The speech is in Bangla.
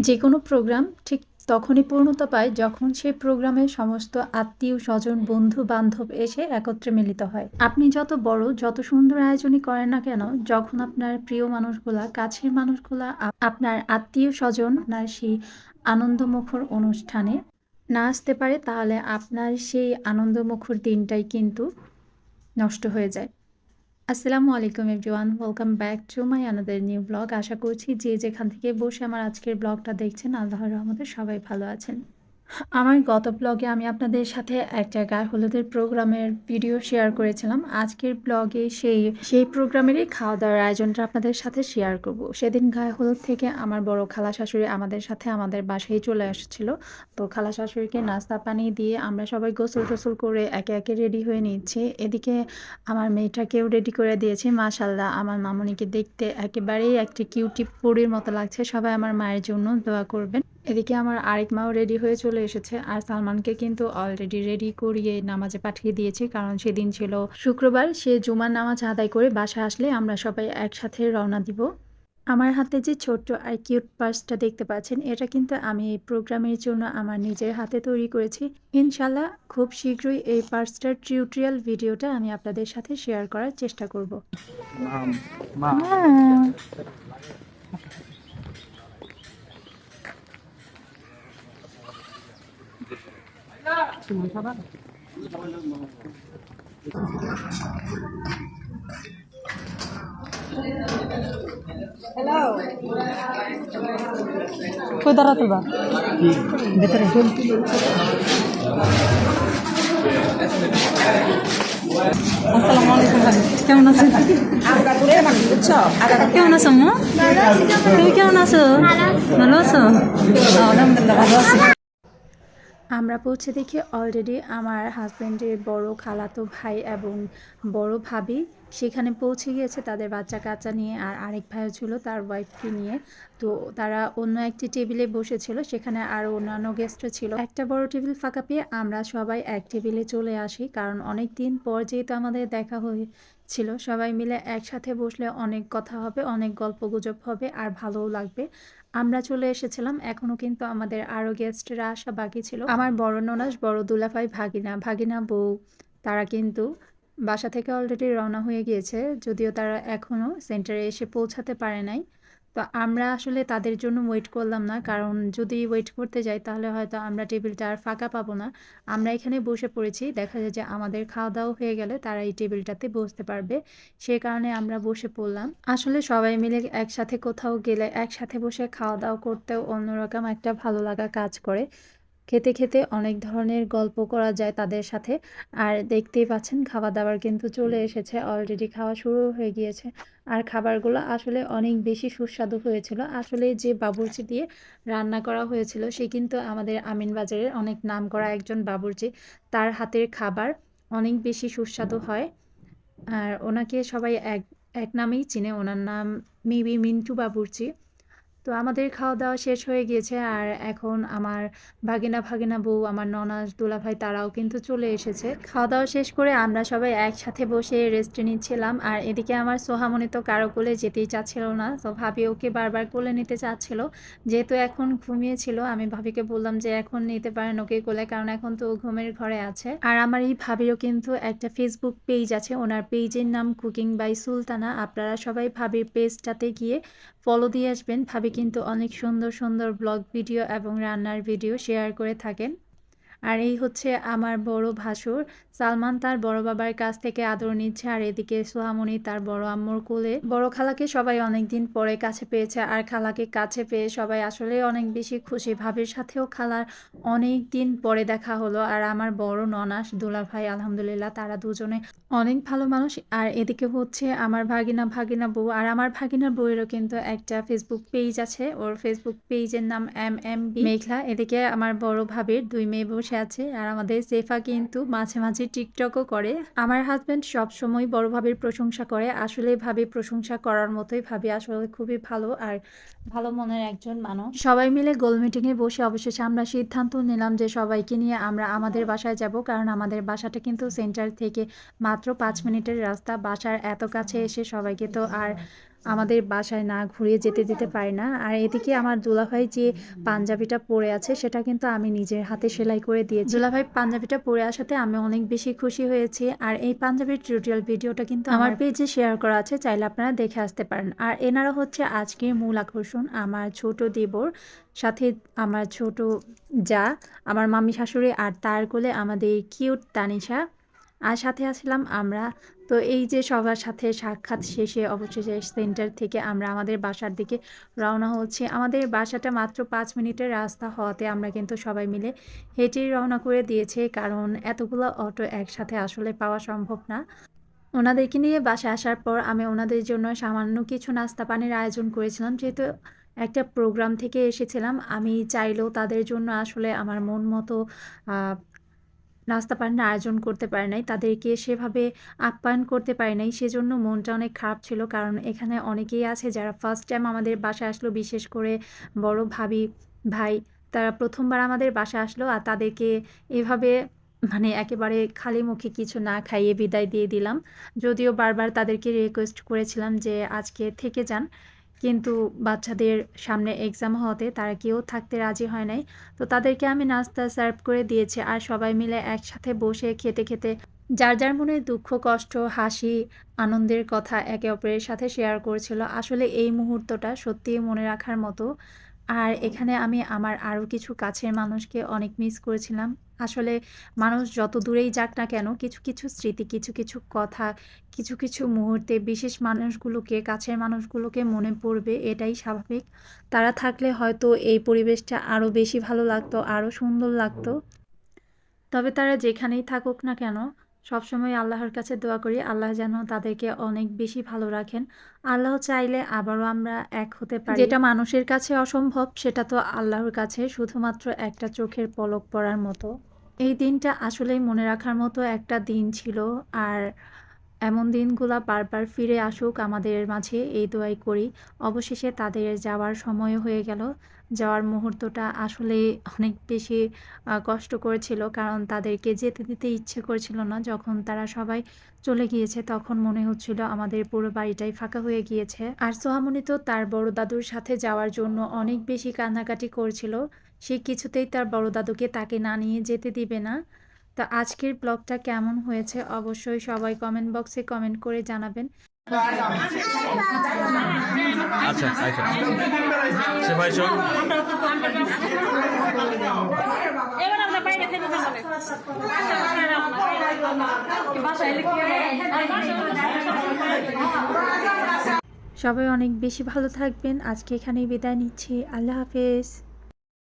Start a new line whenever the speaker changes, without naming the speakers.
যে কোনো প্রোগ্রাম ঠিক তখনই পূর্ণতা পায় যখন সেই প্রোগ্রামে সমস্ত আত্মীয়, স্বজন, বন্ধু, বান্ধব এসে একত্রে মিলিত হয়। আপনি যত বড়, যত সুন্দর আয়োজনই করেন না কেন, যখন আপনার প্রিয় মানুষগুলা, কাছের মানুষগুলা আপনার আত্মীয় স্বজন আপনার সেই আনন্দমুখর অনুষ্ঠানে না আসতে পারে, তাহলে আপনার সেই আনন্দমুখর দিনটাই কিন্তু নষ্ট হয়ে যায়। আসসালামু আলাইকুম everyone, welcome back to my আনাদের new blog. আশা করছি যে যেখান থেকে বসে আমার আজকের ব্লগটা দেখছেন, আল্লাহর রহমতে সবাই ভালো আছেন। আমার গত ব্লগে আমি আপনাদের সাথে এক জায়গায় হলুদের প্রোগ্রামের ভিডিও শেয়ার করেছিলাম। আজকের ব্লগে সেই সেই প্রোগ্রামেরই খাওয়া দাওয়ার আয়োজনটা আপনাদের সাথে শেয়ার করব। সেদিন গায়ে হলুদ থেকে আমার বড় খালা শাশুড়ি আমাদের সাথে আমাদের বাসায় চলে আসছিল। তো খালা শাশুড়িকে নাস্তা পানি দিয়ে আমরা সবাই গোসল টোসল করে একে একে রেডি হয়ে নিচ্ছি। এদিকে আমার মেয়েটাকেও রেডি করে দিয়েছি। মাশাল্লাহ আমার মামনিকে দেখতে একেবারেই একটি কিউটি পরির মতো লাগছে। সবাই আমার মায়ের জন্য দোয়া করবেন। এদিকে আমার আরেক মাও রেডি হয়ে চলে এসেছে আর সালমানকে কিন্তু অলরেডি রেডি করিয়ে নামাজে পাঠিয়ে দিয়েছি কারণ সেদিন ছিল শুক্রবার সে জুমার নামাজ আদায় করে বাসা আসলে আমরা সবাই একসাথে রওনা দিব। আমার হাতে যে ছোট্ট আর কিউট পার্সটা দেখতে পাচ্ছেন এটা কিন্তু আমি এই প্রোগ্রামের জন্য আমার নিজের হাতে তৈরি করেছি। ইনশাল্লাহ খুব শীঘ্রই এই পার্সটার টিউটোরিয়াল ভিডিওটা আমি আপনাদের সাথে শেয়ার করার চেষ্টা করব।
মা
কই দাঁড়াতে বা ভেতরে আসসালামু আলাইকুম ভাবি কেমন আছেন কেমন আছো মো তুমি কেমন আছো ভালো আছো আলহামদুলিল্লাহ ভালো আছি
আমরা পৌঁছে দেখি অলরেডি আমার হাজব্যান্ডের বড় খালাতো ভাই এবং বড় ভাবি সেখানে পৌঁছে গিয়েছে তাদের বাচ্চা কাচ্চা নিয়ে আর আরেক ভাইও ছিল তার ওয়াইফকে নিয়ে। তো তারা অন্য একটি টেবিলে বসেছিল, সেখানে আরও অন্যান্য গেস্টও ছিল। একটা বড় টেবিল ফাঁকা পেয়ে আমরা সবাই এক টেবিলে চলে আসি, কারণ অনেক দিন পর যেহেতু আমাদের দেখা হয়েছিল, সবাই মিলে একসাথে বসলে অনেক কথা হবে, অনেক গল্প গুজব হবে আর ভালোও লাগবে। আমরা চলে এসেছিলাম, এখনও কিন্তু আমাদের আরও গেস্টরা আসা বাকি ছিল। আমার বড় ননাস, বড় দুলাভাই ভাগিনা ভাগিনা বউ, তারা কিন্তু বাসা থেকে অলরেডি রওনা হয়ে গিয়েছে, যদিও তারা এখনও সেন্টারে এসে পৌঁছাতে পারে নাই। তো আমরা আসলে তাদের জন্য ওয়েট করলাম না, কারণ যদি ওয়েট করতে যাই তাহলে হয়তো আমরা টেবিলটা আর ফাঁকা পাবো না। আমরা এখানে বসে পড়েছি, দেখা যায় যে আমাদের খাওয়া দাওয়া হয়ে গেলে তারা এই টেবিলটাতে বসতে পারবে, সে কারণে আমরা বসে পড়লাম। আসলে সবাই মিলে একসাথে কোথাও গেলে একসাথে বসে খাওয়া দাওয়া করতেও অন্যরকম একটা ভালো লাগা কাজ করে। খেতে খেতে অনেক ধরনের গল্প করা যায় তাদের সাথে। আর দেখতেই পাচ্ছেন খাওয়া দাওয়ার কিন্তু চলে এসেছে অলরেডি খাওয়া শুরু হয়ে গিয়েছে। আর খাবারগুলো আসলে অনেক বেশি সুস্বাদু হয়েছিল। আসলে যে বাবুর্চি দিয়ে রান্না করা হয়েছিল সে কিন্তু আমাদের আমিন বাজারের অনেক নাম করা একজন বাবুর্চি। তার হাতের খাবার অনেক বেশি সুস্বাদু হয়। আর ওনাকে সবাই এক এক নামেই চিনে। ওনার নাম মেবি মিন্টু বাবুর্চি। তো আমাদের খাওয়া দাওয়া শেষ হয়ে গিয়েছে আর এখন আমার ভাগিনা ভাগিনা বউ, আমার ননাস দুলাভাই তারাও কিন্তু চলে এসেছে। খাওয়া দাওয়া শেষ করে আমরা সবাই একসাথে বসে রেস্টে নিচ্ছিলাম আর এদিকে আমার সোহামণি তো কারও কোলে যেতেই চাচ্ছিল না, তো ভাবি ওকে বারবার কোলে নিতে চাচ্ছিল। যেহেতু এখন ঘুমিয়েছিল আমি ভাবিকে বললাম যে এখন নিতে পারেন ওকে কোলে কারণ এখন তো ঘুমের ঘরে আছে। আর আমার এই ভাবিরও কিন্তু একটা ফেসবুক পেজ আছে, ওনার পেজের নাম কুকিং বাই সুলতানা। আপনারা সবাই ভাবির পেজটাতে গিয়ে ফলো দিয়ে আসবেন। ভাবি কিন্তু অনেক সুন্দর সুন্দর ব্লগ ভিডিও এবং রান্নার ভিডিও শেয়ার করে থাকেন। আর এই হচ্ছে আমার বড় ভাসুর। সালমান তার বড় বাবার কাছ থেকে আদর নিচ্ছে আর এদিকে সোহামণি তার বড় আম্মুর কোলে। বড় খালাকে সবাই অনেক দিন পরে কাছে পেয়েছে আর খালাকে কাছে পেয়ে সবাই আসলে অনেক বেশি খুশি। ভাবির সাথেও খালার অনেক দিন পরে দেখা হলো আর আমার বড় ননাস দুলা ভাই আলহামদুলিল্লাহ তারা দুজনে অনেক ভালো মানুষ। আর এদিকে হচ্ছে আমার ভাগিনা ভাগিনা বউ আর আমার ভাগিনা বউয়েরও কিন্তু একটা ফেসবুক পেজ আছে। ওর ফেসবুক পেজের নাম এম এম বি মেঘলা, এদিকে আমার বড় ভাবির দুই মেয়ে বসে আছে আর আমাদের সেফা কিন্তু মাঝে মাঝে টিকটকও করে। আমার হাজব্যান্ড সবসময় বড় প্রশংসা করে। আসলে ভাবি প্রশংসা করার মতোই ভাবি। আসলে খুবই ভালো আর ভালো মনের একজন মানুষ। সবাই মিলে গোল মিটিংয়ে বসে অবশেষে আমরা সিদ্ধান্ত নিলাম যে সবাইকে নিয়ে আমরা আমাদের বাসায় যাব। কারণ আমাদের বাসাটা কিন্তু সেন্টার থেকে মাত্র পাঁচ মিনিটের রাস্তা। বাসার এত কাছে এসে সবাইকে তো আর আমাদের বাসায় না ঘুরিয়ে যেতে দিতে পারি না। আর এদিকে আমার দুলাভাই যে পাঞ্জাবিটা পরে আছে সেটা কিন্তু আমি নিজের হাতে সেলাই করে দিয়েছি। দুলাভাই পাঞ্জাবিটা পরে আসাতে আমি অনেক বেশি খুশি হয়েছি। আর এই পাঞ্জাবির টিউটোরিয়াল ভিডিওটা কিন্তু আমার পেজে শেয়ার করা আছে চাইলে আপনারা দেখে আসতে পারেন। আর এনারা হচ্ছে আজকের মূল আকর্ষণ আমার ছোট দেবর সাথে আমার ছোট যা আমার মামি শাশুড়ি আর তার কোলে আমাদের কিউট তানিশা। আর সাথে আসলাম আমরা। তো এই যে সবার সাথে সাক্ষাৎ শেষে অবশেষে সেন্টার থেকে আমরা আমাদের বাসার দিকে রওনা হচ্ছে। আমাদের বাসাটা মাত্র পাঁচ মিনিটের রাস্তা হওয়াতে আমরা কিন্তু সবাই মিলে হেঁটেই রওনা করে দিয়েছে, কারণ এতগুলো অটো একসাথে আসলে পাওয়া সম্ভব না। ওনাদেরকে নিয়ে বাসায় আসার পর আমি ওনাদের জন্য সামান্য কিছু নাস্তা পানির আয়োজন করেছিলাম। যেহেতু একটা প্রোগ্রাম থেকে এসেছিলাম, আমি চাইলেও তাদের জন্য আসলে আমার মন মতো নাস্তা পানির আয়োজন করতে পারে নাই, তাদেরকে সেভাবে আপ্যায়ন করতে পারে নাই, সেজন্য মনটা অনেক খারাপ ছিল। কারণ এখানে অনেকেই আছে যারা ফার্স্ট টাইম আমাদের বাসায় আসলো, বিশেষ করে বড় ভাবি, ভাই, তারা প্রথমবার আমাদের বাসায় আসলো আর তাদেরকে এভাবে মানে একেবারে খালি মুখে কিছু না খাইয়ে বিদায় দিয়ে দিলাম। যদিও বারবার তাদেরকে রিকোয়েস্ট করেছিলাম যে আজকে থেকে যান কিন্তু বাচ্চাদের সামনে এক্সাম হওয়াতে তারা কেউ থাকতে রাজি হয় নাই। তো তাদেরকে আমি নাস্তা সার্ভ করে দিয়েছি আর সবাই মিলে একসাথে বসে খেতে খেতে যার যার মনে দুঃখ, কষ্ট, হাসি, আনন্দের কথা একে অপরের সাথে শেয়ার করছিল। আসলে এই মুহূর্তটা সত্যিই মনে রাখার মতো। আর এখানে আমি আমার আরও কিছু কাছের মানুষকে অনেক মিস করেছিলাম। আসলে মানুষ যত দূরেই যাক না কেন, কিছু কিছু স্মৃতি, কিছু কিছু কথা, কিছু কিছু মুহূর্তে বিশেষ মানুষগুলোকে, কাছের মানুষগুলোকে মনে পড়বে, এটাই স্বাভাবিক। তারা থাকলে হয়তো এই পরিবেশটা আরও বেশি ভালো লাগতো আরও সুন্দর লাগতো। তবে তারা যেখানেই থাকুক না কেন, সবসময় আল্লাহর কাছে দোয়া করি, আল্লাহ যেন তাদেরকে অনেক বেশি ভালো রাখেন। আল্লাহ চাইলে আবারও আমরা এক হতে পারি। যেটা মানুষের কাছে অসম্ভব, সেটা তো আল্লাহর কাছে শুধুমাত্র একটা চোখের পলক পড়ার মতো। এই দিনটা আসলেই মনে রাখার মতো একটা দিন ছিল। আর এমন দিনগুলা বারবার ফিরে আসুক আমাদের মাঝে, এই দোয়াই করি। অবশেষে তাদের যাওয়ার সময় হয়ে গেল। যাওয়ার মুহূর্তটা আসলে অনেক বেশি কষ্ট করেছিল। কারণ তাদেরকে যেতে দিতে ইচ্ছে করছিল না। যখন তারা সবাই চলে গিয়েছে, তখন মনে হচ্ছিল আমাদের পুরো বাড়িটাই ফাঁকা হয়ে গিয়েছে। আর সোহামণি তো তার বড় দাদুর সাথে যাওয়ার জন্য অনেক বেশি কান্নাকাটি করছিল। সে কিছুতেই তার বড় দাদুকে তাকে না নিয়ে যেতে দিবে না। তো আজকের ব্লগটা কেমন হয়েছে অবশ্যই সবাই কমেন্ট বক্সে কমেন্ট করে জানাবেন।
আচ্ছা আচ্ছা সে ভাই শোন।
এবার আমরা বাইরে থেকে বলে
সবাই অনেক বেশি ভালো থাকবেন। আজকে এখানেই বিদায় নিচ্ছি। আল্লাহ হাফেজ।